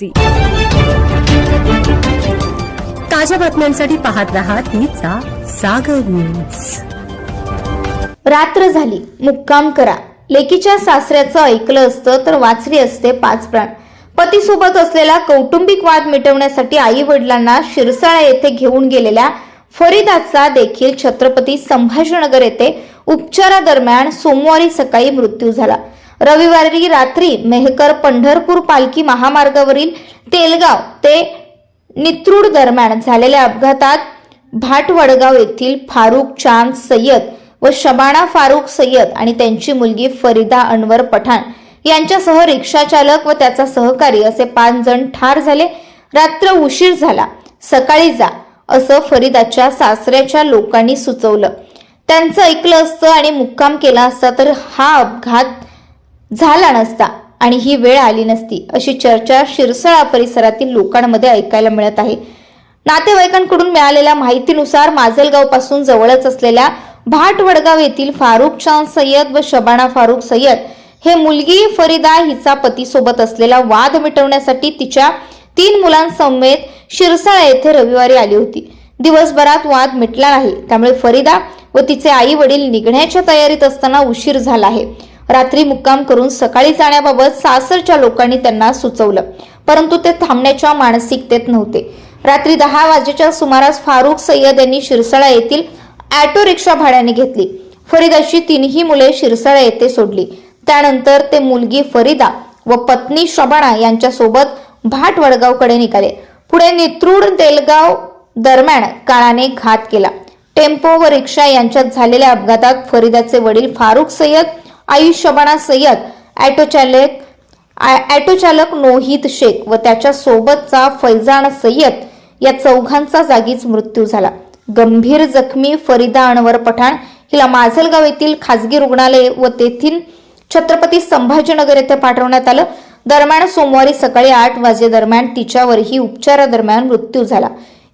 जी. ताज्या बातम्यांसाठी पाहत राहा तिचा सागर न्यूज रात्र झाली. मुक्काम करा. लेकीच्या सासऱ्याचं ऐकलं असतं तर वाचली असते पाच प्राण. पतीसोबत असलेला कौटुंबिक वाद मिटवण्यासाठी आई वडिलांना शिरसाळा येथे घेऊन गेलेल्या फरीदाचा देखील छत्रपती संभाजीनगर येथे उपचारादरम्यान सोमवारी सकाळी मृत्यू झाला. रविवारी रात्री मेहकर पंढरपूर पालखी महामार्गावरील तेलगाव ते नित्रूड दरम्यान झालेल्या अपघातात भाटवडगाव येथील फारुख चांद सय्यद व शबाना फारुख सय्यद आणि त्यांची मुलगी फरीदा अनवर पठाण यांच्यासह रिक्षाचालक व त्याचा सहकारी असे पाच जण ठार झाले. रात्र उशीर झाला. सकाळी जा असं फरीदाच्या सासऱ्याच्या लोकांनी सुचवलं. त्यांचं ऐकलं असतं आणि मुक्काम केला असता तर हा अपघात झाला नसता आणि ही वेळ आली नसती अशी चर्चा शिरसाळा परिसरातील लोकांमध्ये ऐकायला मिळत आहे. नातेवाईकांकडून मिळालेल्या माहितीनुसार माजलगावपासून जवळच असलेल्या भाटवडगाव येथील फारुख शान सय्यद व शबाना फारुख सय्यद हे मुलगी फरीदा हिचा पतीसोबत असलेला वाद मिटवण्यासाठी तिच्या तीन मुलांसमेत शिरसाळा येथे रविवारी आली होती. दिवसभरात वाद मिटला नाही त्यामुळे फरीदा व तिचे आई वडील निघण्याच्या तयारीत असताना उशीर झाला आहे. रात्री मुक्काम करून सकाळी जाण्याबाबत सासरच्या लोकांनी त्यांना सुचवलं. परंतु ते थांबण्याच्या मानसिकतेत नव्हते. रात्री दहा वाजेच्या सुमारास फारुख सय्यद यांनी शिरसाळा येथील ऑटो रिक्षा भाड्याने घेतली. फरीदाची तिन्ही मुले शिरसाळा येथे सोडली. त्यानंतर ते मुलगी फरीदा व पत्नी शबाणा यांच्यासोबत भाट वडगावकडे निघाले. पुढे नेत्रूड देलगाव दरम्यान काळाने घात केला. टेम्पो व रिक्षा यांच्यात झालेल्या अपघातात फरीदाचे वडील फारुख सय्यद आयुष शबाना सय्यद ॲटोचालक चालक आ- चालक शेख व त्याच्या सोबतचा फैजान सय्यद या चौघांचा जागीच मृत्यू झाला. गंभीर जखमी फरीदा अनवर पठाण हिला माजलगाव येथील खासगी रुग्णालय व तेथील छत्रपती संभाजीनगर येथे पाठवण्यात आलं. दरम्यान सोमवारी सकाळी आठ वाजेदरम्यान तिच्यावरही उपचारादरम्यान मृत्यू झाला.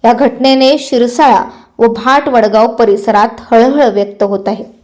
या घटनेने शिरसाळा व भाट वडगाव परिसरात हळहळ व्यक्त होत आहे.